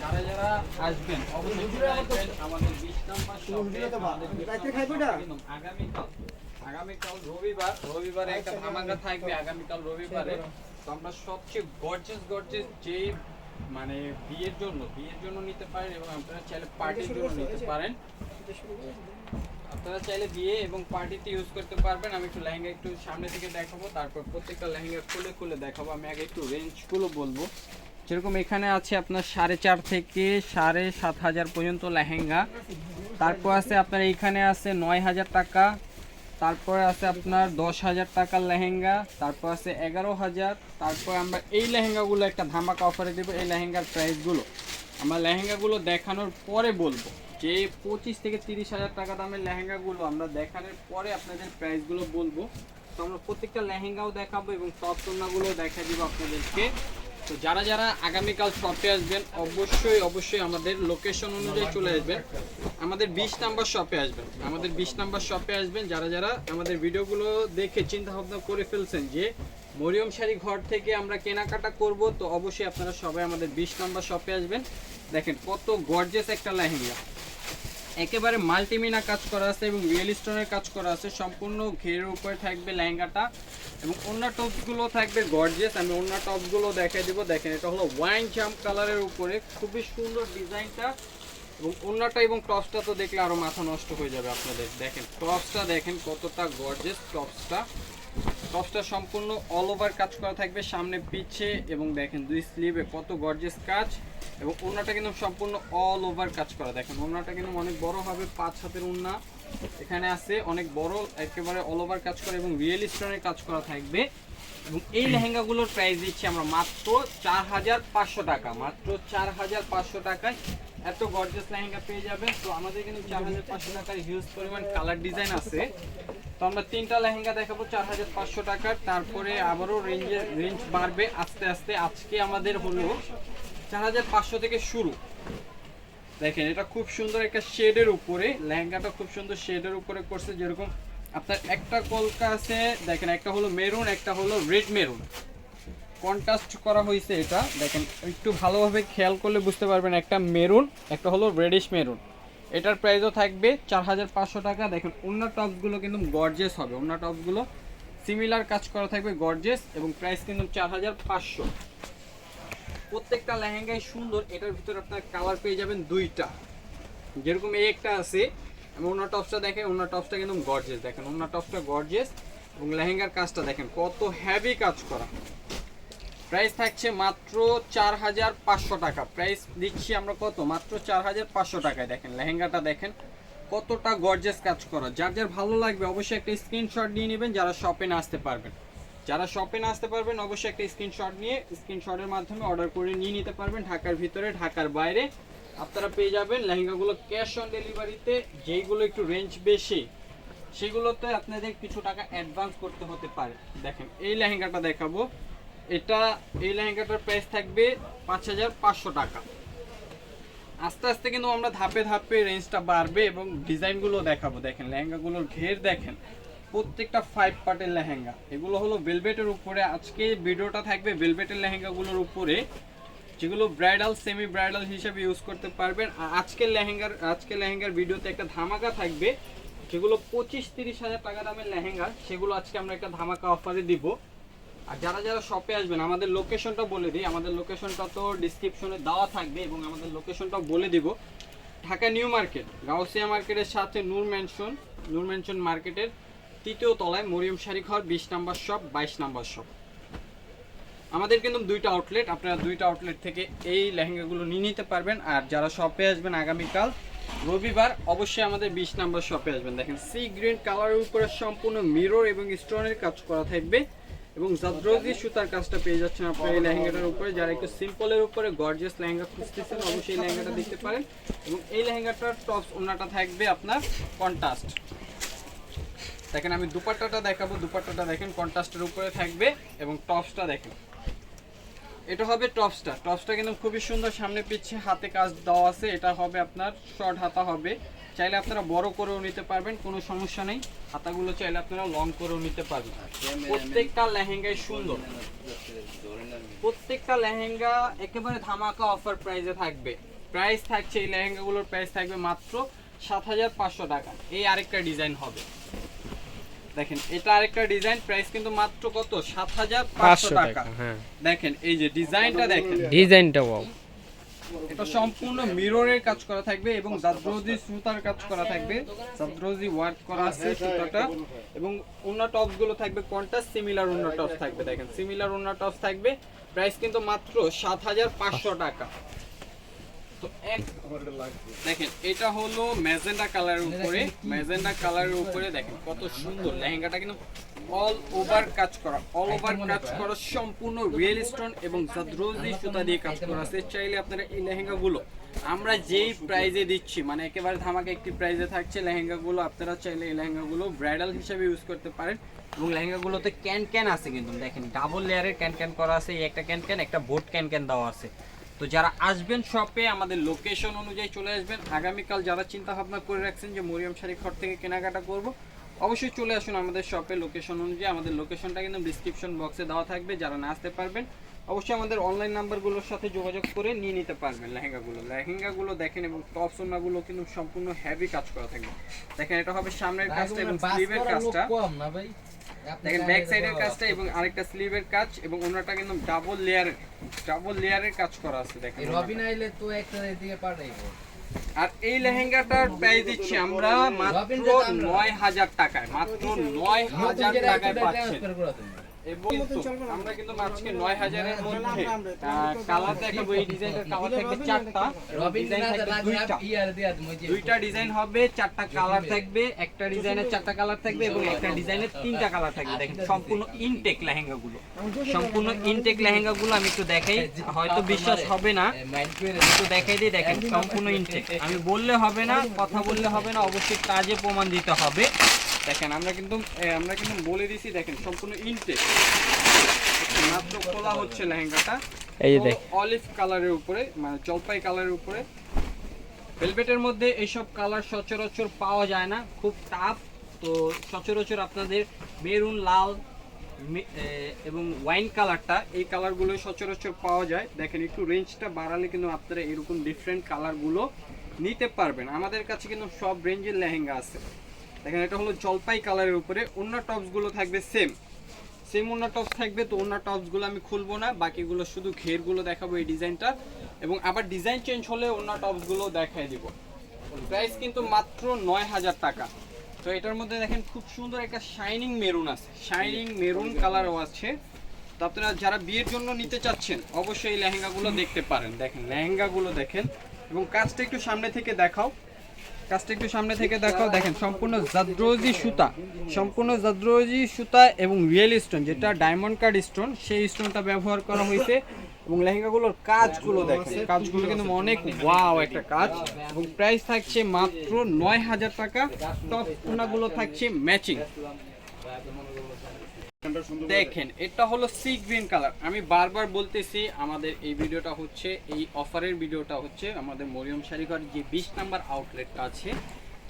যারা যারা আসবেন অবশ্যই আমাদের বিশ নাম্বার আগামীকাল আগামীকাল রবিবার রবিবারে একটা থাকবে আগামীকাল রবিবারে তো আমরা সবচেয়ে গর্জেস গর্জেস যে মানে বিয়ের জন্য বিয়ের জন্য নিতে পারেন এবং আপনারা চাইলে পার্টির জন্য নিতে পারেন আপনারা চাইলে বিয়ে এবং পার্টিতে ইউজ করতে পারবেন। আমি একটু লেহেঙ্গা একটু সামনে থেকে দেখাবো, তারপর প্রত্যেকটা লেহেঙ্গা খুলে খুলে দেখাবো। আমি আগে একটু রেঞ্জগুলো বলব। যেরকম এখানে আছে আপনার সাড়ে চার থেকে সাড়ে সাত হাজার পর্যন্ত লেহেঙ্গা। তারপর আছে আপনার এইখানে আছে নয় হাজার টাকা। তারপরে আছে আপনার দশ হাজার টাকার লেহেঙ্গা। তারপর আছে এগারো হাজার। তারপর আমরা এই লেহেঙ্গাগুলো একটা ধামাকা অফারে দেবো, এই লেহেঙ্গার প্রাইসগুলো আমরা লেহেঙ্গাগুলো দেখানোর পরে বলব। যে পঁচিশ থেকে তিরিশ হাজার টাকা দামের লেহেঙ্গাগুলো আমরা দেখানোর পরে আপনাদের প্রাইসগুলো বলব। তো আমরা প্রত্যেকটা লেহেঙ্গাও দেখাবো এবং টপ তোমনাগুলো দেখা দিব আপনাদেরকে। তো যারা যারা আগামীকাল শপে আসবেন, অবশ্যই অবশ্যই আমাদের লোকেশন অনুযায়ী চলে আসবেন। আমাদের বিশ নাম্বার শপে আসবেন। আমাদের বিশ নাম্বার শপে আসবেন। যারা যারা আমাদের ভিডিওগুলো দেখে চিন্তা ভাবনা করে ফেলছেন যে মরিয়ম শাড়ি ঘর থেকে আমরা কেনাকাটা করব, তো অবশ্যই আপনারা সবাই আমাদের বিশ নাম্বার শপে আসবেন। দেখেন কত গর্জেস একটা লেহেঙ্গা। একেবারে মাল্টিমিনা কাজ করা আছে এবং রিয়েল স্টোনের কাজ করা আছে। সম্পূর্ণ ঘেরের উপরে থাকবে লেহেঙ্গাটা এবং অন্য টপসগুলো থাকবে গর্জিয়াস। আমি অন্য টপসগুলো দেখাই দিব। দেখেন, এটা হলো ওয়াইন জাম্প কালারের উপরে। খুবই সুন্দর ডিজাইনটা এবং অন্যটা এবং টপসটা তো দেখলে আরও মাথা নষ্ট হয়ে যাবে আপনাদের। দেখেন, টপসটা দেখেন কতটা গর্জেস টপসটা। টপসটা সম্পূর্ণ অল ওভার কাজ করা থাকবে। সামনে পিছে এবং দেখেন দুই স্লিভে কত গর্জেস কাজ। এবং ওনাটা কিন্তু সম্পূর্ণ অল ওভার কাজ করা। দেখেন ওনাটা কিন্তু অনেক বড় হবে, পাঁচ হাতের ওনা এখানে আছে অনেক বড়, একেবারে অল ওভার কাজ করা এবং রিয়েল স্টোনের কাজ করা থাকবে। এবং এই লেহেঙ্গাগুলোর প্রাইস দিচ্ছি আমরা মাত্র চার হাজার পাঁচশো টাকা মাত্র চার হাজার পাঁচশো টাকায় এত গর্জিয়াস লেহেঙ্গা পেয়ে যাবেন। তো আমাদের কিন্তু চার হাজার পাঁচশো টাকার হিউজ পরিমাণ কালার ডিজাইন আছে। তো আমরা তিনটা লেহেঙ্গা দেখাবো চার হাজার পাঁচশো টাকার। তারপরে আবারও রেঞ্জের রেঞ্জ বাড়বে আস্তে আস্তে। আজকে আমাদের হলো চার হাজার পাঁচশো থেকে শুরু। দেখেন এটা খুব সুন্দর একটা শেডের উপরে লেহেঙ্গাটা খুব সুন্দর শেডের উপরে করছে যেরকম আপনার একটা কলকা আছে, দেখেন একটা হলো মেরুন একটা হলো রেড মেরুন কন্ট্রাস্ট করা হয়েছে এটা। দেখেন, একটু ভালোভাবে খেয়াল করলে বুঝতে পারবেন, একটা মেরুন একটা হলো রেডিশ মেরুন এটার প্রাইসও থাকবে চার হাজার পাঁচশো টাকা। দেখেন, অন্য টপসগুলো কিন্তু গর্জেস হবে। অন্য টপসগুলো সিমিলার কাজ করা থাকবে গর্জেস এবং প্রাইস কিন্তু চার হাজার পাঁচশো। প্রত্যেকটা লেহেঙ্গাই সুন্দর, এটার ভিতরে আপনার কালার পেয়ে যাবেন দুইটা। যেরকম এই একটা আছে অন্য টপসটা দেখেন অন্য টপসটা কিন্তু গর্জেস দেখেন অন্য টপসটা গর্জেস এবং লেহেঙ্গার কাজটা দেখেন, কত হ্যাভি কাজ করা। প্রাইস থাকছে মাত্র চার হাজার পাঁচশো টাকা। প্রাইস দিচ্ছি আমরা কত? মাত্র চার হাজার পাঁচশো টাকায় দেখেন, লেহেঙ্গাটা দেখেন, কতটা গর্জেস কাজ করা। যার যার ভালো লাগবে অবশ্যই একটা স্ক্রিনশট নিয়ে নেবেন, যারা শপে না আসতে পারবেন। যারা শপে না আসতে পারবেন, অবশ্যই একটা স্ক্রিনশট নিয়ে স্ক্রিনশটের মাধ্যমে অর্ডার করে নিয়ে নিতে পারবেন, ঢাকার ভিতরে, ঢাকার বাইরে। আপনারা পেয়ে যাবেন লেহেঙ্গাগুলো ক্যাশ অন ডেলিভারিতে, যেইগুলো একটু রেঞ্জ বেশি, সেগুলোতে আপনাদের কিছু টাকা অ্যাডভান্স করতে হতে পারে। দেখেন, এই লেহেঙ্গাটা দেখাবো। এটা, এই লেহেঙ্গাটার প্রাইস থাকবে পাঁচ হাজার পাঁচশো টাকা। আস্তে আস্তে কিন্তু আমরা ধাপে ধাপে রেঞ্জটা বাড়বে এবং ডিজাইনগুলো দেখাবো। দেখেন, লেহেঙ্গাগুলোর ঘের দেখেন। প্রত্যেকটা ফাইভ পার্টের লেহেঙ্গা। এগুলো হলো ভেলভেটের উপরে। আজকে ভিডিওটা থাকবে ভেলভেটের লেহেঙ্গাগুলোর উপরে। যেগুলো ব্রাইডাল সেমি ব্রাইডাল হিসেবে ইউজ করতে পারবেন। আর আজকের লেহেঙ্গার আজকের লেহেঙ্গার ভিডিওতে একটা ধামাকা থাকবে, যেগুলো পঁচিশ তিরিশ হাজার টাকা দামের লেহেঙ্গা, সেগুলো আজকে আমরা একটা ধামাকা অফারে দিব। আর যারা যারা শপে আসবেন, আমাদের লোকেশনটা বলে দিই। আমাদের লোকেশনটা তো ডিসক্রিপশনে দেওয়া থাকবে এবং আমাদের লোকেশনটাও বলে দিব। ঢাকা নিউ মার্কেট, গাউসিয়া মার্কেটের সাথে নূর ম্যানশন নূর ম্যানশন মার্কেটের তৃতীয় তলায় মরিয়ম শাড়ি ঘর বিশ নাম্বার শপ বাইশ নাম্বার শপ আমাদের কিন্তু দুইটা আউটলেট আপনারা দুইটা আউটলেট থেকে এই লেহেঙ্গাগুলো নিয়ে নিতে পারবেন। আর যারা শপে আসবেন আগামীকাল, রবিবার অবশ্যই আমাদের বিশ নাম্বার শপে আসবেন। দেখেন সি গ্রিন কালারের উপরে সম্পূর্ণ মিরর এবং স্টোনের কাজ করা থাকবে। এবং জাদ্রোজি সুতার কাজটা পেয়ে যাচ্ছেন আপনার এই লেহেঙ্গাটার উপরে। যারা একটু সিম্পলের উপরে গর্জিয়াস লেহেঙ্গা খুঁজতেছেন, অবশ্যই এই লেহেঙ্গাটা দেখতে পারেন। এবং এই লেহেঙ্গাটার টপস ওনাটা থাকবে আপনার কন্ট্রাস্ট দেখেন, আমি দুপাট্টাটা দেখাবো। দুপাট্টাটা দেখেন কন্ট্রাস্টের উপরে থাকবে এবং টপসটা দেখেন। এটা হবে টপসটা টপসটা কিন্তু খুবই সুন্দর সামনে পিচ্ছে হাতে কাজ দেওয়া আছে এটা হবে আপনার শর্ট হাতা হবে। চাইলে আপনারা বড় করেও নিতে পারবেন কোনো সমস্যা নেই। হাতাগুলো চাইলে আপনারা লং করেও নিতে পারবেন। প্রত্যেকটা লেহেঙ্গাই সুন্দর। প্রত্যেকটা লেহেঙ্গা একেবারে ধামাকা অফার প্রাইসে থাকবে। প্রাইস থাকছে এই লেহেঙ্গাগুলোর প্রাইস থাকবে মাত্র সাত হাজার পাঁচশো টাকা। এই আরেকটা ডিজাইন হবে। দেখেন এটা আরেকটা ডিজাইন প্রাইস কিন্তু মাত্র কত? সাত হাজার পাঁচশো পাঁচশো টাকা। টাকা হ্যাঁ। দেখেন এই যে ডিজাইনটা দেখেন। ডিজাইনটা ওয়াও এটা সম্পূর্ণ মিররের কাজ করা থাকবে এবং জাদ্রোজি সুতার কাজ করা থাকবে। জাদ্রোজি ওয়ার্ক করা আছে সুতাটা। এবং অন্য টপসগুলো থাকবে কোনটা সিমিলার অন্য টপস থাকবে দেখেন। সিমিলার অন্য টপস থাকবে। প্রাইস কিন্তু মাত্র সাত হাজার পাঁচশো টাকা। তো এক দেখেন এটা হলো ম্যাজেন্ডা কালারের উপরে। ম্যাজেন্ডা কালারের উপরে দেখেন কত সুন্দর। লেহেঙ্গাটা কিন্তু অল ওভার কাজ করা অল ওভার কাজ করা সম্পূর্ণ রিয়েল স্টোন এবং জাদ্রোজি সুতা দিয়ে কাজ করা আছে। চাইলে আপনারা এই লেহেঙ্গাগুলো আমরা যেই প্রাইজে দিচ্ছি মানে একেবারে ধামাকা একটি প্রাইজে থাকছে লেহেঙ্গাগুলো আপনারা চাইলে এই লেহেঙ্গাগুলো ব্রাইডাল হিসেবে ইউজ করতে পারেন। এবং লেহেঙ্গাগুলোতে ক্যান ক্যান আছে কিন্তু দেখেন ডাবল লেয়ারের ক্যান ক্যান করা আছে। এই একটা ক্যান ক্যান একটা বোট ক্যান ক্যান দেওয়া আছে। তো যারা আসবেন শপে আমাদের লোকেশন অনুযায়ী চলে আসবেন। আগামীকাল যারা চিন্তা ভাবনা করে রাখছেন যে মরিয়ম শাড়ি ঘর থেকে কেনাকাটা করব অবশ্যই চলে আসুন আমাদের শপে লোকেশন অনুযায়ী আমাদের লোকেশনটা কিন্তু ডিসক্রিপশন বক্সে দেওয়া থাকবে যারা না আসতে পারবেন। অবশ্যই আমাদের অনলাইন নাম্বারগুলোর সাথে যোগাযোগ করে নিয়ে নিতে পারবেন লেহেঙ্গাগুলো। লেহেঙ্গাগুলো দেখেন এবং টপ সোনাগুলো কিন্তু সম্পূর্ণ হেভি কাজ করা থাকবে। দেখেন এটা হবে সামনের কাজটা এবং স্লিভের কাজটা। কম না ভাই? দেখেন ব্যাক সাইডের কাজটা এবং আরেকটা স্লিভের কাজ এবং অন্যটা কিন্তু ডাবল লেয়ার ডাবল লেয়ারের কাজ করা আছে দেখেন রবিন আইলে তো একটা এদিকে পাঠাইবো। আর এই লেহেঙ্গাটার প্রাইস দিচ্ছি আমরা মাত্র নয় হাজার টাকায় মাত্র নয় হাজার টাকায় পাচ্ছেন। আমরা কিন্তু আজকে নয় হাজারের মধ্যে। কালার দেখাবো এই ডিজাইনটার কালার থাকবে চারটা ডিজাইন থাকবে দুইটা। ইয়ার দিয়া মই যে দুইটা ডিজাইন হবে চারটা কালার থাকবে একটা ডিজাইনের চারটা কালার থাকবে এবং একটা ডিজাইনের তিনটা কালার থাকবে। দেখেন সম্পূর্ণ ইনটেক লেহেঙ্গা গুলো সম্পূর্ণ ইনটেক লেহেঙ্গা গুলো আমি একটু দেখাই। হয়তো বিশ্বাস হবে না। একটু দেখাই দিই দেখেন সম্পূর্ণ ইনটেক আমি বললে হবে না কথা বললে হবে না অবশ্যই কাজে প্রমাণ দিতে হবে। দেখেন আমরা কিন্তু আমরা কিন্তু বলে দিছি দেখেন সম্পূর্ণ ইনটেক মাত্র খোলা হচ্ছে লেহেঙ্গাটা। এই যে দেখ অলিভ কালারের উপরে মানে জলপাই কালারের উপরে। ভেলভেটের মধ্যে এইসব কালার সচরাচর পাওয়া যায় না খুব টাফ তো সচরাচর আপনাদের মেরুন লাল এবং ওয়াইন কালারটা এই কালারগুলো সচরাচর পাওয়া যায়। দেখেন একটু রেঞ্জটা বাড়ালে কিন্তু আপনারা এরকম ডিফারেন্ট কালারগুলো নিতে পারবেন। আমাদের কাছে কিন্তু সব রেঞ্জের লেহেঙ্গা আছে। দেখেন, এটা হলো জলপাই কালারের উপরে। অন্য টপসগুলো থাকবে সেম সেম অন্য টপস থাকবে, তো অন্য টপসগুলো আমি খুলবো না। বাকিগুলো শুধু ঘেরগুলো দেখাবো এই ডিজাইনটা এবং আবার ডিজাইন চেঞ্জ হলে অন্য টপসগুলো দেখাই দিব। প্রাইস কিন্তু মাত্র নয় হাজার টাকা। তো এটার মধ্যে দেখেন, খুব সুন্দর একটা শাইনিং মেরুন আছে। শাইনিং মেরুন কালারও আছে। তো আপনারা যারা বিয়ের জন্য নিতে চাচ্ছেন, অবশ্যই এই লেহেঙ্গাগুলো দেখতে পারেন। দেখেন, লেহেঙ্গাগুলো দেখেন। এবং কাজটা একটু সামনে থেকে দেখাও। কাজটা একটু সামনে থেকে দেখাও। দেখেন, সম্পূর্ণ জাদ্রোজি সুতা। সম্পূর্ণ জাদ্রোজি সুতা এবং রিয়েল স্টোন যেটা ডায়মন্ড কার্ড স্টোন সেই স্টোনটা ব্যবহার করা হয়েছে। এবং লেহেঙ্গাগুলোর কাজগুলো দেখেন। কাজগুলো কিন্তু অনেক ওয়াও একটা কাজ। এবং প্রাইস থাকছে মাত্র নয় হাজার টাকা। টপ কোনাগুলো থাকছে ম্যাচিং দেখেন, এটা হলো সি গ্রিন কালার আমি বারবার বলতেছি, আমাদের এই ভিডিওটা হচ্ছে, এই অফারের ভিডিওটা হচ্ছে আমাদের মরিয়ম শাড়িঘর যে বিশ নাম্বার আউটলেটটা আছে,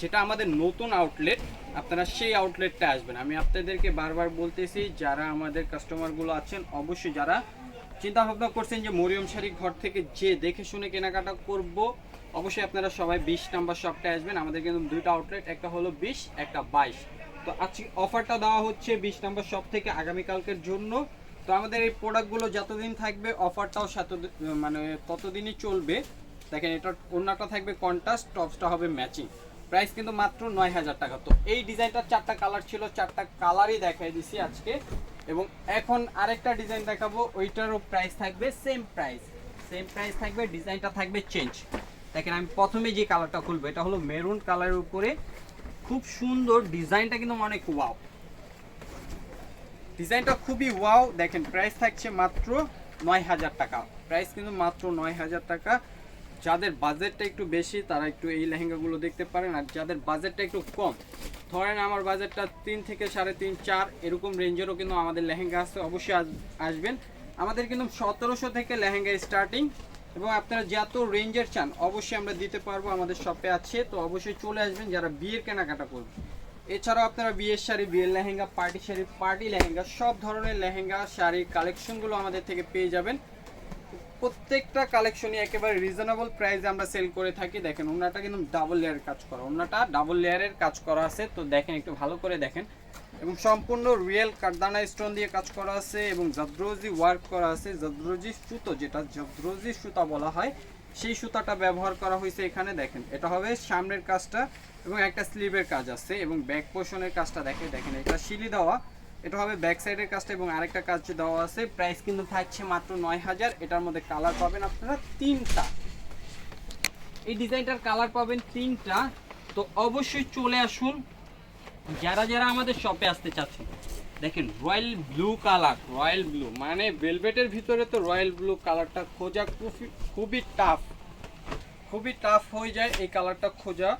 যেটা আমাদের নতুন আউটলেট আপনারা সেই আউটলেটটা আসবেন। আমি আপনাদেরকে বারবার বলতেছি, যারা আমাদের কাস্টমারগুলো আছেন, অবশ্যই যারা চিন্তা ভাবনা করছেন যে মরিয়ম শাড়ি ঘর থেকে যে দেখে শুনে কেনাকাটা করব, অবশ্যই আপনারা সবাই বিশ নাম্বার শপটায় আসবেন। আমাদের কিন্তু দুইটা আউটলেট একটা হলো বিশ, একটা বাইশ। তো আজকে অফারটা দেওয়া হচ্ছে বিশ নাম্বার শপ থেকে আগামীকালকের জন্য। তো আমাদের এই প্রোডাক্টগুলো যতদিন থাকবে, অফারটাও সাত মানে ততদিনই চলবে? দেখেন এটা অন্যটা থাকবে কন্ট্রাস্ট টপসটা হবে ম্যাচিং প্রাইস কিন্তু মাত্র নয় হাজার টাকা। তো এই ডিজাইনটার চারটা কালার ছিল, চারটা কালারই দেখাই দিছি আজকে। এবং এখন আরেকটা ডিজাইন দেখাবো, ওইটারও প্রাইস থাকবে সেম প্রাইস সেম প্রাইস থাকবে ডিজাইনটা থাকবে চেঞ্জ দেখেন, আমি প্রথমে যে কালারটা খুলবো, এটা হলো মেরুন কালারের উপরে। খুব সুন্দর ডিজাইনটা কিন্তু অনেক ওয়াও। ডিজাইনটা খুবই ওয়াও। দেখেন প্রাইস থাকছে মাত্র নয় হাজার টাকা। প্রাইস কিন্তু মাত্র নয় হাজার টাকা। যাদের বাজেটটা একটু বেশি, তারা একটু এই লেহেঙ্গাগুলো দেখতে পারেন। আর যাদের বাজেটটা একটু কম, ধরেন আমার বাজেটটা তিন থেকে সাড়ে তিন, চার, এরকম রেঞ্জেরও কিন্তু আমাদের লেহেঙ্গা আছে। অবশ্যই আস- আসবেন। আমাদের কিন্তু সতেরোশো থেকে লেহেঙ্গা স্টার্টিং এবং আপনারা যত রেঞ্জের চান, অবশ্যই আমরা দিতে পারব, আমাদের শপে আছে। তো অবশ্যই চলে আসবেন যারা বিয়ের কেনাকাটা করবে। এছাড়াও আপনারা বিয়ের শাড়ি, বিয়ের লেহেঙ্গা, পার্টি শাড়ি, পার্টি লেহেঙ্গা, সব ধরনের লেহেঙ্গা শাড়ির কালেকশনগুলো আমাদের থেকে পেয়ে যাবেন। প্রত্যেকটা কালেকশনই একেবারে রিজনেবল প্রাইসে আমরা সেল করে থাকি। দেখেন, ওনাটা কিন্তু ডাবল লেয়ারের কাজ করা, ওনাটা ডাবল লেয়ারের কাজ করা আছে। তো দেখেন, একটু ভালো করে দেখেন। এবং সম্পূর্ণ রিয়েল কারদানা স্টোন দিয়ে কাজ করা আছে এবং জাদ্রোজি ওয়ার্ক করা আছে জাদ্রোজি সুতো যেটা জাদ্রোজি সুতা বলা হয়, সেই সুতাটা ব্যবহার করা হয়েছে এখানে দেখেন। এটা হবে সামনের কাজটা এবং একটা স্লিভের কাজ আছে এবং ব্যাক পোর্শনের কাজটা দেখে দেখেন, এটা শিলি দেওয়া, এটা হবে ব্যাক সাইডের কাজটা এবং আরেকটা কাজ দেওয়া আছে। প্রাইস কিন্তু থাকছে মাত্র নয় হাজার, এটার মধ্যে কালার পাবেন আপনারা তিনটা। এই ডিজাইনটার কালার পাবেন তিনটা। তো অবশ্যই চলে আসুন যারা যারা আমাদের শপে আসতে চাচ্ছেন দেখেন royal blue colour royal blue মানে ভেলভেটের ভিতরে তো রয়্যাল ব্লু কালারটা খোঁজা খুবই খুবই টাফ খুবই টাফ হয়ে যায় এই কালারটা খোঁজা।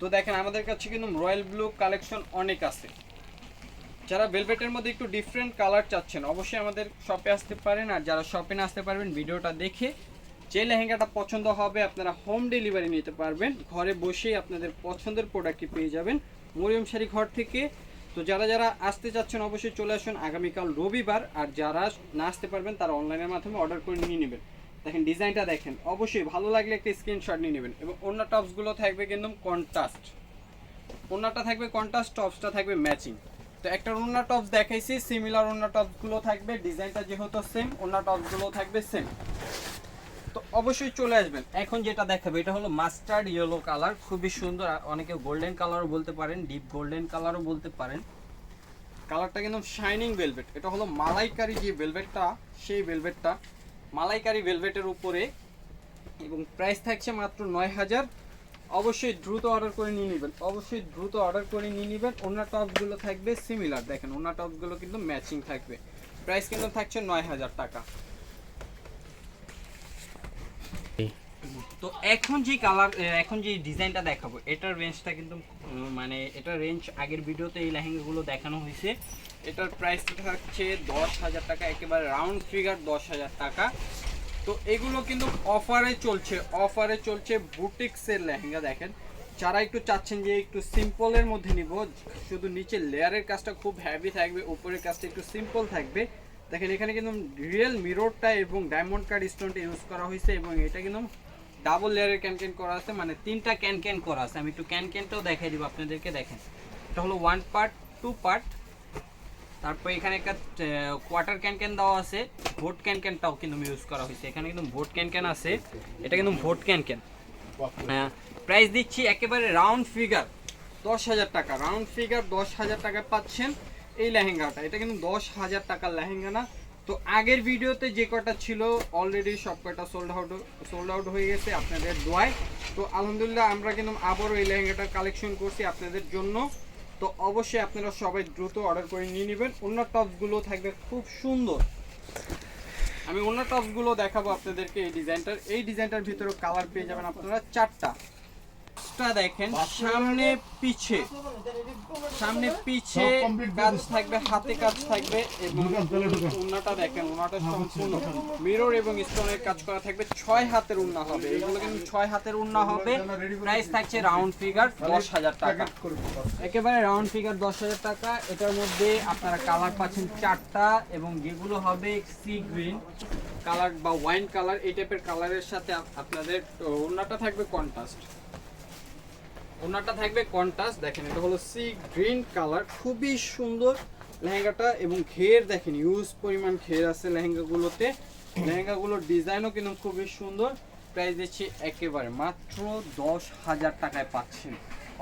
তো দেখেন আমাদের কাছে কিন্তু রয়্যাল ব্লু কালেকশন অনেক আছে। যারা ভেলভেটের মধ্যে একটু ডিফারেন্ট কালার চাচ্ছেন, অবশ্যই আমাদের শপে আসতে পারেন। আর যারা শপে না আসতে পারবেন, ভিডিওটা দেখে যে লেহেঙ্গাটা পছন্দ হবে, আপনারা হোম ডেলিভারি নিতে পারবেন। ঘরে বসেই আপনাদের পছন্দের প্রোডাক্টটি পেয়ে যাবেন। মরিয়ম শাড়ি ঘর থেকে। তো যারা যারা আসতে চাচ্ছেন, অবশ্যই চলে আসুন আগামীকাল রবিবার। আর যারা না আসতে পারবেন, তারা অনলাইনের মাধ্যমে অর্ডার করে নিয়ে নেবেন। দেখেন ডিজাইনটা দেখেন। অবশ্যই ভালো লাগলে একটা স্ক্রিনশট নিয়ে নেবেন। এবং অন্য টপসগুলো থাকবে কিন্তু কন্ট্রাস্ট ওনাটা থাকবে কন্ট্রাস্ট টপসটা থাকবে ম্যাচিং তো একটা ওনা টপস দেখাইছি সিমিলার ওনা টপসগুলো থাকবে। ডিজাইনটা যেহেতু সেম ওনা টপসগুলো থাকবে সেম অবশ্যই চলে আসবেন। এখন যেটা দেখাবে, এটা হলো মাস্টার্ড ইয়েলো কালার খুবই সুন্দর। অনেকে গোল্ডেন কালারও বলতে পারেন ডিপ গোল্ডেন কালারও বলতে পারেন। কালারটা কিন্তু শাইনিং ভেলভেট এটা হলো মালাইকারি যে ভেলভেটটা সেই ভেলভেটটা মালাইকারি ভেলভেটের উপরে এবং প্রাইস থাকছে মাত্র নয় হাজার। অবশ্যই দ্রুত অর্ডার করে নিয়ে নেবেন। অবশ্যই দ্রুত অর্ডার করে নিয়ে নেবেন। ওনার টপসগুলো থাকবে সিমিলার দেখেন, ওনার টপসগুলো কিন্তু ম্যাচিং থাকবে। প্রাইস কিন্তু থাকছে নয় হাজার টাকা। তো এখন যে কালার এখন যে ডিজাইনটা দেখাবো, এটার রেঞ্জটা কিন্তু মানে এটার রেঞ্জ আগের ভিডিওতে এই লেহেঙ্গাগুলো দেখানো হয়েছে। এটার প্রাইসটা থাকছে দশ হাজার টাকা, একেবারে রাউন্ড ফিগার দশ হাজার টাকা। তো এগুলো কিন্তু অফারে চলছে অফারে চলছে বুটিক্সের লেহেঙ্গা, দেখেন। যারা একটু চাচ্ছেন যে একটু সিম্পলের মধ্যে নিব, শুধু নিচে লেয়ারের কাজটা খুব হ্যাভি থাকবে, উপরের কাজটা একটু সিম্পল থাকবে। দেখেন এখানে কিন্তু রিয়েল মিররটা এবং ডায়মন্ড কার্ড স্টোনটা ইউজ করা হয়েছে এবং এটা কিন্তু ডাবল লেয়ারের ক্যান ক্যান করা আছে মানে তিনটা ক্যান ক্যান করা আছে। আমি একটু ক্যান ক্যানটাও দেখাই দিব আপনাদেরকে, দেখেন। এটা হলো ওয়ান পার্ট টু পার্ট তারপর এখানে একটা কোয়ার্টার ক্যান ক্যান দেওয়া আছে। ভোট ক্যান ক্যানটাও কিন্তু ইউজ করা হয়েছে। এখানে কিন্তু ভোট ক্যান ক্যান আছে। এটা কিন্তু ভোট ক্যান ক্যান প্রাইস দিচ্ছি একেবারে রাউন্ড ফিগার দশ হাজার টাকা। রাউন্ড ফিগার দশ হাজার টাকা পাচ্ছেন এই লেহেঙ্গাটা। এটা কিন্তু দশ হাজার টাকার লেহেঙ্গা না। তো আগের ভিডিওতে যে কটা ছিল অলরেডি সব কটা সোল্ড আউট সোল্ড আউট হয়ে গেছে আপনাদের দোয়ায়। তো আলহামদুলিল্লাহ, আমরা কিন্তু আবারও এই লেহেঙ্গাটার কালেকশন করছি আপনাদের জন্য। তো অবশ্যই আপনারা সবাই দ্রুত অর্ডার করে নিয়ে নেবেন। অন্য টপসগুলো থাকবে খুব সুন্দর। আমি অন্য টপসগুলো দেখাবো আপনাদেরকে এই ডিজাইনটার এই ডিজাইনটার ভিতরে কালার পেয়ে যাবেন আপনারা চারটা। টা দেখেন সামনে পিছে। সামনে পিছে কাজ থাকবে হাতে কাজ থাকবে এবং উন্নাটা দেখেন উন্নাটা সম্পূর্ণ। মিরর এবং স্টোনের কাজ করা থাকবে ছয় হাতের উন্না হবে। এগুলো কিন্তু ছয় হাতের উন্না হবে। প্রাইস থাকছে রাউন্ড ফিগার দশ হাজার টাকা। একেবারে রাউন্ড ফিগার দশ হাজার টাকা। এটার মধ্যে আপনারা কালার পাচ্ছেন চারটা এবং যেগুলো হবে সি গ্রিন কালার বা ওয়াইন কালার এই টাইপের কালারের সাথে আপনাদের ওনাটা থাকবে কন্ট্রাস্ট ওনাটা থাকবে কন্ট্রাস্ট, দেখেন, এটা হলো সি গ্রিন কালার খুবই সুন্দর লেহেঙ্গাটা এবং ঘের দেখেন ইউজ পরিমাণ ঘের আছে লেহেঙ্গাগুলোতে। লেহেঙ্গাগুলোর ডিজাইনও কিন্তু খুবই সুন্দর প্রাইস দিচ্ছি একেবারে মাত্র দশ হাজার টাকায় পাচ্ছেন।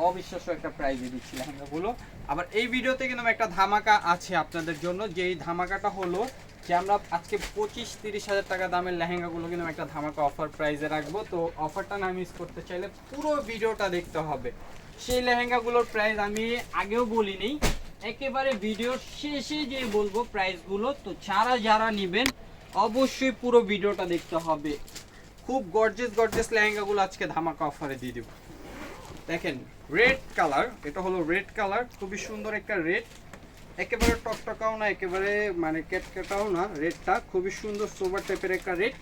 অবিশ্বাস্য একটা প্রাইজে দিচ্ছি লেহেঙ্গাগুলো। আবার এই ভিডিওতে কিন্তু একটা ধামাকা আছে আপনাদের জন্য যে এই ধামাকাটা হলো যে আমরা আজকে পঁচিশ তিরিশ হাজার টাকা দামের লেহেঙ্গাগুলো কিন্তু একটা ধামাকা অফার প্রাইজে রাখব। তো অফারটা না মিস করতে চাইলে পুরো ভিডিওটা দেখতে হবে। সেই লেহেঙ্গাগুলোর প্রাইস আমি আগেও বলিনি, একেবারে ভিডিওর শেষে যে বলব প্রাইসগুলো তো যারা যারা নেবেন, অবশ্যই পুরো ভিডিওটা দেখতে হবে। খুব গর্জেস গর্জেস লেহেঙ্গাগুলো আজকে ধামাকা অফারে দিয়ে দেবো। দেখেন রেড কালার এটা হলো রেড কালার খুবই সুন্দর একটা রেড একেবারে টকটকাও না, একেবারে মানে কেটকেটাও না। রেটটা খুবই সুন্দর সোবার টাইপের একটা রেট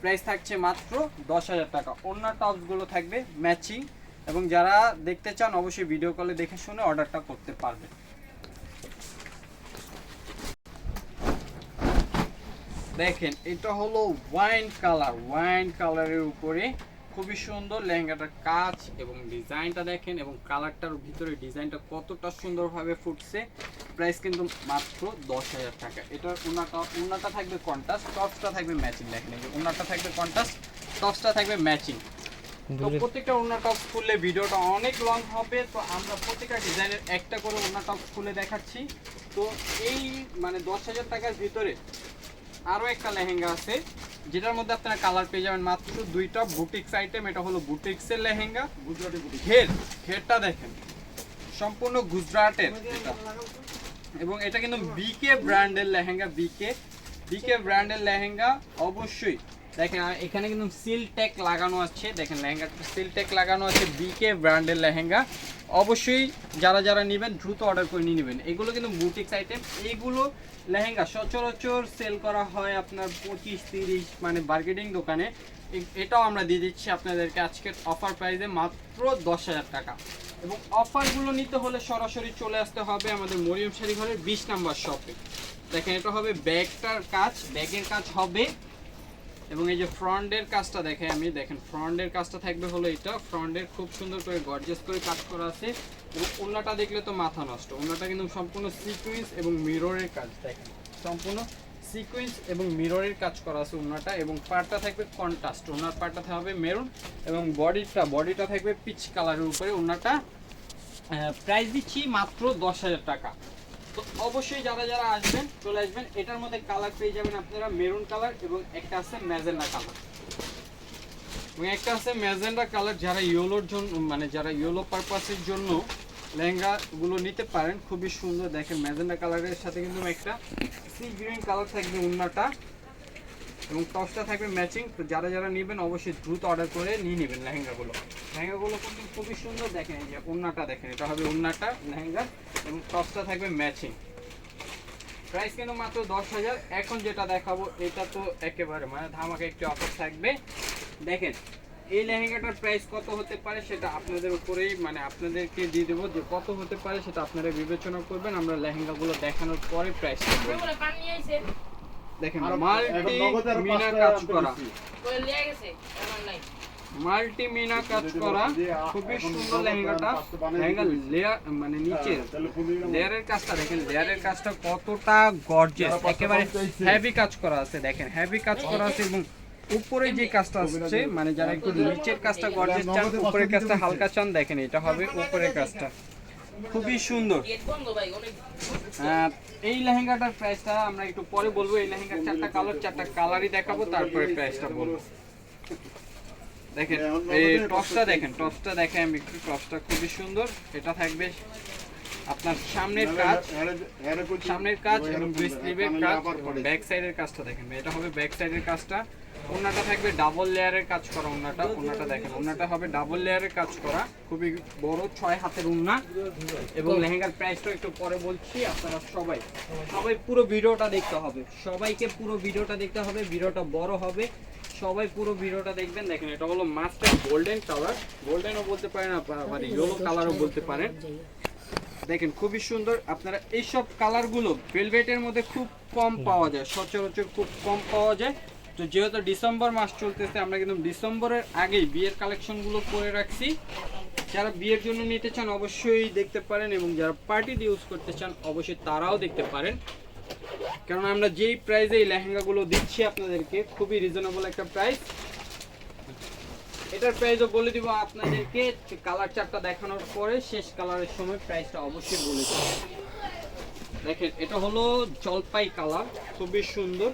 প্রাইস থাকছে মাত্র দশ হাজার টাকা। অন্য টপসগুলো থাকবে ম্যাচিং এবং যারা দেখতে চান, অবশ্যই ভিডিও কলে দেখে শুনে অর্ডারটা করতে পারবেন। দেখেন, এটা হলো ওয়াইন কালার ওয়াইন কালারের উপরে খুবই সুন্দর লেহেঙ্গাটার কাজ এবং ডিজাইনটা দেখেন এবং কালারটার ভিতরে ডিজাইনটা কতটা সুন্দরভাবে ফুটছে। প্রাইস কিন্তু মাত্র দশ হাজার টাকা। এটার উনাটা উনাটা থাকবে কন্টাস্ট টপসটা থাকবে ম্যাচিং দেখেন এই যে উনাটা থাকবে কন্টাস্ট টপসটা থাকবে ম্যাচিং তো প্রত্যেকটা ওনা টপস খুললে ভিডিওটা অনেক লং হবে। তো আমরা প্রত্যেকটা ডিজাইনের একটা করে ওনা টপস খুলে দেখাচ্ছি। তো এই মানে দশ হাজার টাকার ভিতরে আরও একটা লেহেঙ্গা আছে যেটার মধ্যে আপনারা কালার পেয়ে যাবেন মাত্র দুইটা বুটিক্স আইটেম এটা হলো বুটিক্সের লেহেঙ্গা। গুজরাটি বুটিক ঘের ঘেরটা দেখেন সম্পূর্ণ গুজরাটের এটা। এবং এটা কিন্তু বিকে ব্র্যান্ডের লেহেঙ্গা বিকে বিকে ব্র্যান্ডের লেহেঙ্গা অবশ্যই। দেখেন এখানে কিন্তু সিল ট্যাগ লাগানো আছে। দেখেন লেহেঙ্গাটা সিল ট্যাগ লাগানো আছে বিকে ব্র্যান্ডের লেহেঙ্গা। অবশ্যই যারা যারা নেবেন, দ্রুত অর্ডার করে নিয়ে নেবেন। এগুলো কিন্তু বুটিক্স আইটেম এইগুলো লেহেঙ্গা সচরাচর সেল করা হয় আপনার পঁচিশ, তিরিশ মানে মার্কেটিং দোকানে। এটাও আমরা দিয়ে দিচ্ছি আপনাদেরকে আজকের অফার প্রাইসে মাত্র দশ হাজার টাকা। এবং অফারগুলো নিতে হলে সরাসরি চলে আসতে হবে আমাদের মরিয়ম শাড়ি ঘরের বিশ নাম্বার শপে দেখেন, এটা হবে ব্যাগটার কাজ, ব্যাগের কাজ হবে এবং এই যে ফ্রন্টের কাজটা দেখে আমি, দেখেন, ফ্রন্টের কাজটা থাকবে হলো এটা। ফ্রন্টের খুব সুন্দর করে গর্জেস করে কাজ করা আছে। এবং ওন্নাটা দেখলে তো মাথা নষ্ট। ওন্নাটা কিন্তু সম্পূর্ণ সিকুয়েন্স এবং মিররের কাজ, দেখেন। সম্পূর্ণ সিকুয়েন্স এবং মিররের কাজ করা আছে ওন্নাটা এবং পার্টটা থাকবে কন্ট্রাস্ট ওনার পার্টটা থাকবে মেরুন এবং বডিটা বডিটা থাকবে পিচ কালারের উপরে। ওন্নাটা প্রাইস দিচ্ছি মাত্র দশ হাজার টাকা। তো অবশ্যই যারা যারা আসবেন, চলে আসবেন, এটার মধ্যে কালার পেয়ে যাবেন আপনারা মেরুন কালার এবং একটা আছে ম্যাজেন্ডা কালার এবং একটা আছে ম্যাজেন্ডা কালার যারা ইয়েলোর জন্য মানে যারা ইয়েলো পারপাসের জন্য লেহেঙ্গা গুলো নিতে পারেন, খুবই সুন্দর। দেখেন ম্যাজেন্ডা কালারের সাথে কিন্তু একটা সি গ্রিন কালার থাকবে উন্নাটা। এবং টপসটা থাকবে ম্যাচিং তো যারা যারা নেবেন অবশ্যই দ্রুত অর্ডার করে নিয়ে নেবেন লেহেঙ্গাগুলো। লেহেঙ্গাগুলো কিন্তু খুবই সুন্দর দেখেন, এই যে উন্নাটা দেখেন, এটা হবে উন্নাটা লেহেঙ্গা, এবং টপসটা থাকবে ম্যাচিং প্রাইস কিন্তু মাত্র দশ হাজার, এখন যেটা দেখাবো, এটা তো একেবারে মানে ধামাকা একটি অফার থাকবে। দেখেন, এই লেহেঙ্গাটার প্রাইস কত হতে পারে সেটা আপনাদের উপরেই মানে আপনাদেরকে দিয়ে দেবো যে কত হতে পারে সেটা আপনারা বিবেচনা করবেন, আমরা লেহেঙ্গাগুলো দেখানোর পরে প্রাইস দেখেন মাল্টি মিনা কাজ করা। বলে লিয়ে গেছে? আমার নাই। মাল্টি মিনা কাজ করা। খুবই সুন্দর লেহেঙ্গাটা। লেহেঙ্গা লেয়ার মানে নিচে লেয়ারের কাজটা দেখেন লেয়ারের কাজটা কতটা গর্জিয়াস একেবারে হেভি কাজ করা আছে দেখেন হেভি কাজ করা আছে এবং উপরে যে কাজটা আসছে মানে যারা একটু নিচের কাজটা গর্জিয়াস চান উপরের কাজটা হালকা চান দেখেন এটা হবে উপরের কাজটা। খুবই সুন্দর। এই লেহেঙ্গাটার প্রাইসটা আমরা একটু পরে বলব। এই লেহেঙ্গার চারটা কালার চারটা কালারই দেখাবো তারপরে প্রাইসটা বলব। দেখেন এই টপসটা দেখেন টপসটা দেখেন আমি একটু টপসটা খুবই সুন্দর। এটা থাকবে আপনার সামনের কাজ সামনের কাজ এবং দুই স্লিভের কাজ ব্যাক সাইডের কাজটা দেখেন। এটা হবে ব্যাক সাইডের কাজটা। ওনাটা থাকবে ডাবল লেয়ারের কাজ করা ওনাটা ওনাটা দেখেন ওনাটা হবে ডাবল লেয়ারের কাজ করা, খুবই বড় ছয় হাতের ওনা এবং লেহেঙ্গার প্রাইসটা একটু পরে বলছি আপনারা সবাই সবাই পুরো ভিডিওটা দেখতে হবে, সবাইকে পুরো ভিডিওটা দেখতে হবে, ভিডিওটা বড় হবে, সবাই পুরো ভিডিওটা দেখবেন, দেখেন এটা হলো মাস্টার গোল্ডেন কালার গোল্ডেনও বলতে পারেন, আবার ইয়েলো কালারও বলতে পারেন। দেখেন খুবই সুন্দর, আপনারা এইসব কালারগুলো ভেলভেটের মধ্যে খুব কম পাওয়া যায়, সচরাচর খুব কম পাওয়া যায়। তো যেহেতু ডিসেম্বর মাস চলতেছে, আমরা কিন্তু ডিসেম্বরের আগেই বিয়ের কালেকশনগুলো করে রাখছি। যারা বিয়ের জন্য নিতে চান অবশ্যই দেখতে পারেন এবং যারা পার্টিতে ইউজ করতে চান অবশ্যই তারাও দেখতে পারেন। কারণ আমরা যেই প্রাইসে এই লেহেঙ্গাগুলো দিচ্ছি আপনাদেরকে, খুবই রিজনেবল একটা প্রাইস এটার প্রাইসও বলে দিব আপনাদেরকে কালার চারটা দেখানোর পরে শেষ কালারের সময় প্রাইসটা অবশ্যই বলে দিব। দেখেন, এটা হলো জলপাই কালার খুবই সুন্দর।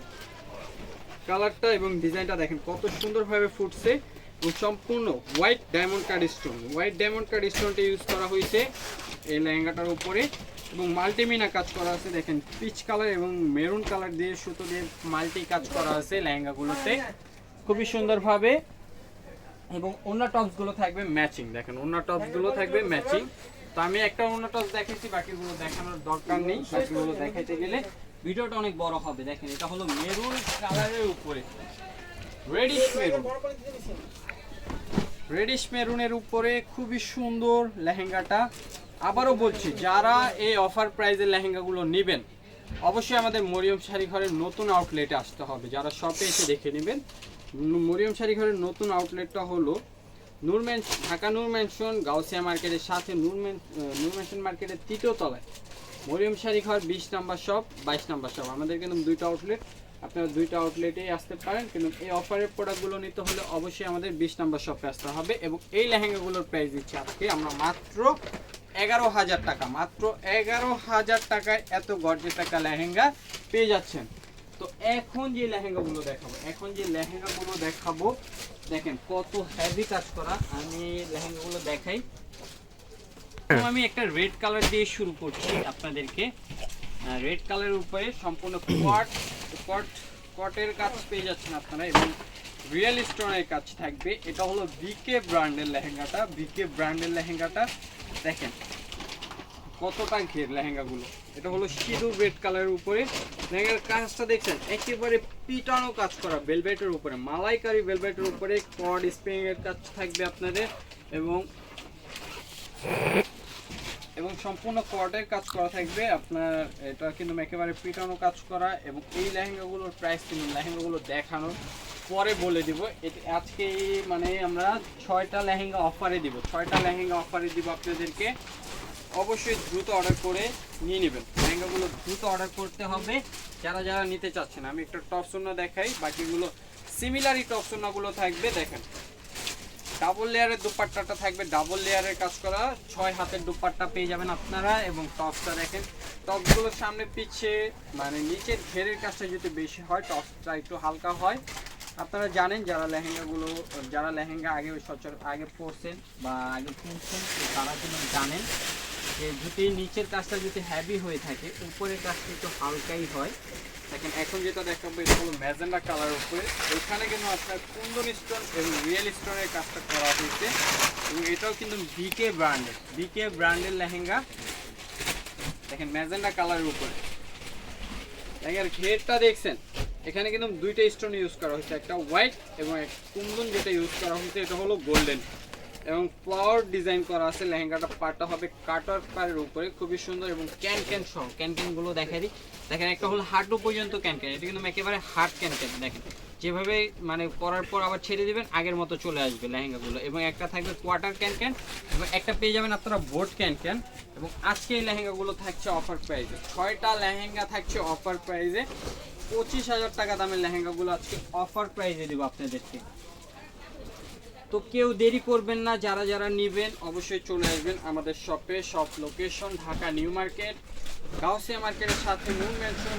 কালারটা এবং ডিজাইনটা দেখেন কত সুন্দরভাবে ফুটছে এবং সম্পূর্ণ white diamond card stone. White diamond card স্টোনটা use করা হয়েছে এই লেহেঙ্গাটার উপরে এবং মাল্টিমিনা কাজ করা আছে, দেখেন পিচ কালার এবং মেরুন কালার দিয়ে সুতো দিয়ে মাল্টি কাজ করা আছে লেহেঙ্গাগুলোতে। খুবই সুন্দরভাবে এবং অন্য টপসগুলো থাকবে ম্যাচিং, দেখেন অন্য টপসগুলো থাকবে ম্যাচিং। তো আমি একটা অন্য টস দেখেছি বাকিগুলো দেখানোর দরকার নেই, বাকিগুলো দেখাইতে গেলে ভিডিওটা অনেক বড় হবে, দেখেন, এটা হলো মেরুন কালারের উপরে। Radish maroon. রেডিশ মেরুনের উপরে খুবই সুন্দর লেহেঙ্গাটা। আবারও বলছি, যারা এই অফার প্রাইজের লেহেঙ্গাগুলো নেবেন, অবশ্যই আমাদের মরিয়ম শাড়ি ঘরের নতুন আউটলেটে আসতে হবে। যারা শপে এসে দেখে নেবেন, মরিয়ম শাড়ি ঘরের নতুন আউটলেটটা হলো নূর ম্যান ঢাকা নূর গাউসিয়া মার্কেটের সাথে নূর ম্যানশন মার্কেটের তৃতীয় তলায়। মরিয়ম শাড়ি ঘর বিশ নাম্বার শপ বাইশ নাম্বার শপ আমাদের কিন্তু দুইটা আউটলেট আপনারা দুইটা আউটলেটেই আসতে পারেন, কিন্তু এই অফারের প্রোডাক্টগুলো নিতে হলে অবশ্যই আমাদের বিশ নাম্বার শপে আসতে হবে এবং এই লেহেঙ্গাগুলোর প্রাইস দিচ্ছি আজকে আমরা মাত্র এগারো হাজার টাকা, মাত্র এগারো হাজার টাকায় এত গর্জে টাকা লেহেঙ্গা পেয়ে যাচ্ছেন। তো এখন যে লেহেঙ্গাগুলো দেখাবো, এখন যে লেহেঙ্গাগুলো দেখাবো, দেখেন কত হেভি কাজ করা, আমি লেহেঙ্গাগুলো দেখাই। আমি একটা রেড কালার দিয়ে শুরু করছি আপনাদেরকে। রেড কালারের উপরে সম্পূর্ণ কট কট কটের কাজ পেয়ে যাচ্ছেন আপনারা এবং রিয়েল স্টোনের কাজ থাকবে। এটা হলো বিকে ব্র্যান্ডের লেহেঙ্গাটা। বিকে ব্র্যান্ডের লেহেঙ্গাটা, দেখেন কতটা ঘের লেহেঙ্গাগুলো। এটা হলো সিঁদুর রেড কালারের উপরে। লেহেঙ্গার কাজটা দেখছেন, একেবারে পিটানো কাজ করা ভেলভেটের উপরে। মালাইকারি ভেলভেটের উপরে কড স্প্রিং এর কাজ থাকবে আপনাদের এবং এবং সম্পূর্ণ কটের কাজ করা থাকবে। আপনার এটা কিন্তু একেবারে পিটানো কাজ করা এবং এই লেহেঙ্গাগুলোর প্রাইস কিন্তু লেহেঙ্গাগুলো দেখানোর পরে বলে দিব। আজকে মানে আমরা ছয়টা লেহেঙ্গা অফারে দিব। ছয়টা লেহেঙ্গা অফারে দিব আপনাদেরকে। অবশ্যই দ্রুত অর্ডার করে নিয়ে নেবেন। লেহেঙ্গাগুলো দ্রুত অর্ডার করতে হবে যারা যারা নিতে চাচ্ছেন। আমি একটা টপ সোনা দেখাই, বাকিগুলো সিমিলারই টপ সোনাগুলো থাকবে, দেখেন। ডাবল লেয়ারের দুপাট্টাটা থাকবে, ডাবল লেয়ারের কাজ করা। ছয় হাতের দুপাট্টা পেয়ে যাবেন আপনারা এবং টপসটা দেখেন। টপগুলোর সামনে পিছে মানে নিচের ঘেরের কাজটা যদি বেশি হয়, টপসটা একটু হালকা হয়। আপনারা জানেন যারা লেহেঙ্গাগুলো, যারা লেহেঙ্গা আগে সচরাচর আগে পরছেন বা আগে কিনছেন তারা কিন্তু জানেন যে যদি নিচের কাজটা যদি হ্যাভি হয়ে থাকে, উপরের কাজটা একটু হালকাই হয়। দেখেন, এখন যেটা দেখাবো, এটা হলো ম্যাজেন্ডা কালার উপরে। এখানে কিন্তু আপনার কুন্দন স্টোন এবং রিয়েল স্টোনের কাজটা করা হয়েছে। এবং এটাও কিন্তু বিকে ব্র্যান্ডের বিকে ব্র্যান্ডের লেহেঙ্গা। দেখেন, ম্যাজেন্ডা কালারের উপরে। লেহেঙ্গার ঘেরটা দেখছেন? এখানে কিন্তু দুইটা স্টোন ইউজ করা হয়েছে, একটা হোয়াইট এবং কুন্দন যেটা ইউজ করা হয়েছে, এটা হলো গোল্ডেন। এবং ফ্লাওয়ার ডিজাইন করা আছে লেহেঙ্গাটা পাটা হবে কাটার পাড়ের উপরে। খুবই সুন্দর এবং ক্যান ক্যান সহ ক্যান ক্যানগুলো দেখাই দিই। দেখেন, একটা হলো হাঁটু পর্যন্ত ক্যান ক্যান এটা কিন্তু একেবারে হার্ড ক্যান ক্যান দেখেন। যেভাবে মানে পরার পর আবার ছেড়ে দিবেন, আগের মতো চলে আসবে লেহেঙ্গাগুলো। এবং একটা থাকবে কোয়ার্টার ক্যান এবং একটা পেয়ে যাবেন আপনারা বোট ক্যান ক্যান এবং আজকে এই লেহেঙ্গাগুলো থাকছে অফার প্রাইজে ছয়টা লেহেঙ্গা থাকছে অফার প্রাইজে পঁচিশ হাজার টাকা দামের লেহেঙ্গাগুলো আজকে অফার প্রাইজে দেবো আপনাদেরকে। তো কেউ দেরি করবেন না, যারা যারা নেবেন, অবশ্যই চলে আসবেন আমাদের শপে, shop location, Dhaka new market. Gausia মার্কেটের সাথে নুন ম্যানশন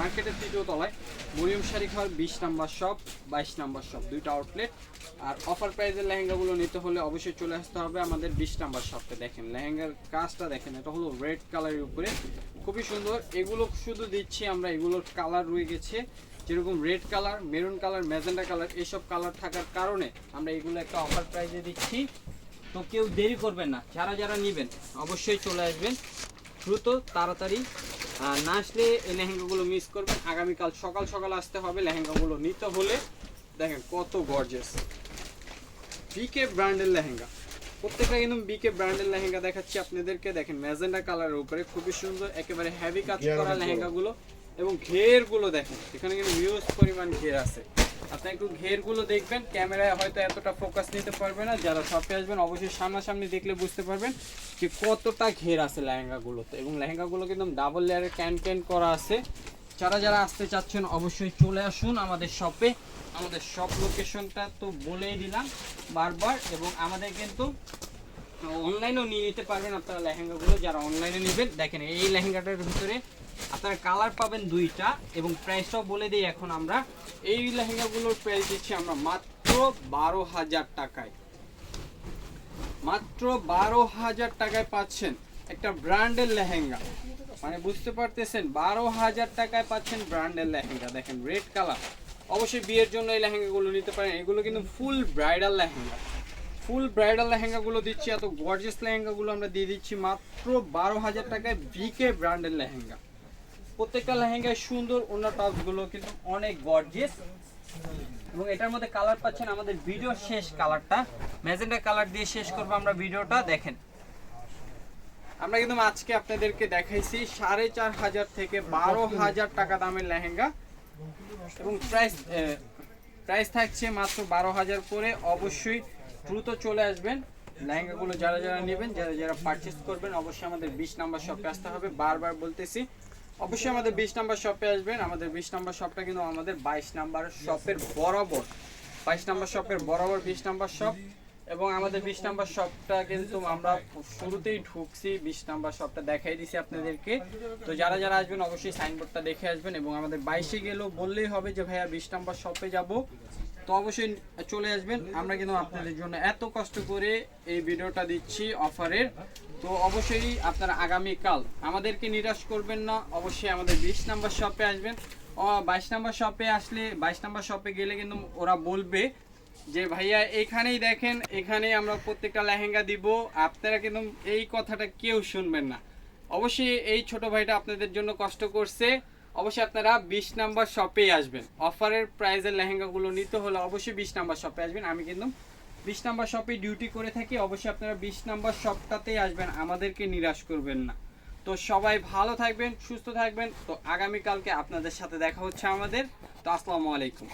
মার্কেটের তৃতীয় তলায় মরিয়ম শাড়ি ঘর বিশ নাম্বার শপ বাইশ নাম্বার শপ দুইটা আউটলেট আর অফার প্রাইজের লেহেঙ্গাগুলো নিতে হলে অবশ্যই চলে আসতে হবে আমাদের বিশ নাম্বার শপে দেখেন, লেহেঙ্গার কাজটা দেখেন, এটা হলো রেড কালারের উপরে। খুবই সুন্দর। এগুলো শুধু দিচ্ছি আমরা, এগুলোর কালার রয়ে গেছে। যেরকম red colour maroon colour magenta colour এইসব কালার থাকার কারণে আমরা এগুলো একটা অফার প্রাইজে দিচ্ছি। তো কেউ দেরি করবেন না, যারা যারা নেবেন, অবশ্যই চলে আসবেন। দ্রুত তাড়াতাড়ি। না আসলে এই লেহেঙ্গাগুলো মিস করবেন। আগামীকাল সকাল সকাল আসতে হবে লেহেঙ্গাগুলো নিতে হলে। দেখেন কত গর্জেস বিকে ব্র্যান্ডের লেহেঙ্গা। প্রত্যেকটা কিন্তু বিকে ব্র্যান্ডের লেহেঙ্গা দেখাচ্ছি আপনাদেরকে। দেখেন ম্যাজেন্ডা কালারের উপরে খুবই সুন্দর একেবারে হেভি কাজ করা লেহেঙ্গাগুলো এবং ঘেরগুলো দেখেন এখানে কিন্তু হিউজ পরিমাণ ঘের আছে। আপনি একটু ঘেরগুলো দেখবেন, ক্যামেরায় হয়তো এতটা ফোকাস নিতে পারবে না। যারা শপে আসবেন, অবশ্যই সামনাসামনি দেখলে বুঝতে পারবেন যে কতটা ঘের আছে লেহেঙ্গাগুলোতে। এবং লেহেঙ্গাগুলো কিন্তু ডাবল লেয়ারে ক্যান ক্যান করা আছে। যারা যারা আসতে চাচ্ছেন, অবশ্যই চলে আসুন আমাদের শপে আমাদের শপ লোকেশনটা তো বলেই দিলাম বারবার। এবং আমাদের কিন্তু অনলাইনেও নিয়ে নিতে পারবেন আপনারা লেহেঙ্গাগুলো। যারা অনলাইনে নেবেন, দেখেন এই লেহেঙ্গাটার ভিতরে আপনারা কালার পাবেন দুইটা এবং প্রাইসটাও বলে দিই এখন আমরা। এই লেহেঙ্গাগুলোর প্রাইস দিচ্ছি আমরা মাত্র বারো হাজার টাকায়। মাত্র বারো হাজার টাকায় পাচ্ছেন একটা ব্র্যান্ডের লেহেঙ্গা। মানে বুঝতে পারতেছেন, বারো হাজার টাকায় পাচ্ছেন ব্র্যান্ডের লেহেঙ্গা। দেখেন রেড কালার অবশ্যই বিয়ের জন্য এই লেহেঙ্গাগুলো নিতে পারেন। এগুলো কিন্তু full bridal lehenga. Full bridal লেহেঙ্গাগুলো দিচ্ছি, এত গর্জিয়াস লেহেঙ্গাগুলো আমরা দিয়ে দিচ্ছি মাত্র বারো হাজার টাকায় ভিকে ব্র্যান্ডের লেহেঙ্গা। প্রত্যেকটা লেহেঙ্গায় সুন্দর অন্য টপসগুলো কিন্তু অনেক গর্জিয়াস এবং এটার মধ্যে কালার পাচ্ছেন আমাদের ভিডিও শেষ কালারটা ম্যাজেন্ডা কালার দিয়ে শেষ করব আমরা ভিডিওটা দেখেন। আমরা কিন্তু আজকে আপনাদেরকে দেখাইছি সাড়ে চার হাজার থেকে বারো হাজার টাকা দামের লেহেঙ্গা। এবং প্রাইস প্রাইস থাকছে মাত্র বারো হাজার করে। অবশ্যই দ্রুত চলে আসবেন। লেহেঙ্গাগুলো যারা যারা নেবেন, যারা যারা পারচেস করবেন, অবশ্যই আমাদের বিশ নাম্বার শপে আসতে হবে। বারবার বলতেছি অবশ্যই আমাদের বিশ নাম্বার শপে আসবেন। আমাদের বিশ নাম্বার শপটা কিন্তু আমাদের বাইশ নাম্বার শপের বরাবর। বাইশ নাম্বার শপের বরাবর বিশ নাম্বার শপ এবং আমাদের বিশ নাম্বার শপটা কিন্তু আমরা শুরুতেই ঢুকছি। বিশ নাম্বার শপটা দেখাই দিছি আপনাদেরকে। তো যারা যারা আসবেন, অবশ্যই সাইনবোর্ডটা দেখে আসবেন। এবং আমাদের বাইশে গেলেও বললেই হবে যে, ভাইয়া, বিশ নাম্বার শপে যাব। তো অবশ্যই চলে আসবেন। আমরা কিন্তু আপনাদের জন্য এত কষ্ট করে এই ভিডিওটা দিচ্ছি অফারের। তো অবশ্যই আপনারা আগামীকাল আমাদেরকে নিরাশ করবেন না। অবশ্যই আমাদের বিশ নাম্বার শপে আসবেন। ও, বাইশ নাম্বার শপে আসলে, বাইশ নাম্বার শপে গেলে কিন্তু ওরা বলবে যে, ভাইয়া, এখানেই দেখেন, এখানেই আমরা প্রত্যেকটা লেহেঙ্গা দিব। আপনারা কিন্তু এই কথাটা কেউ শুনবেন না। অবশ্যই এই ছোট ভাইটা আপনাদের জন্য কষ্ট করছে। অবশ্যই আপনারা বিশ নাম্বার শপেই আসবেন। অফারের প্রাইজের লেহেঙ্গাগুলো নিতে হলে অবশ্যই বিশ নাম্বার শপে আসবেন। আমি কিন্তু বিশ নাম্বার শপে ডিউটি করে থাকি, অবশ্যই আপনারা বিশ নাম্বার শপটাতেই আসবেন, আমাদেরকে নিরাশ করবেন না। তো সবাই ভালো থাকবেন, সুস্থ থাকবেন। তো আগামীকালকে আপনাদের সাথে দেখা হচ্ছে আমাদের। তো আসসালামু আলাইকুম।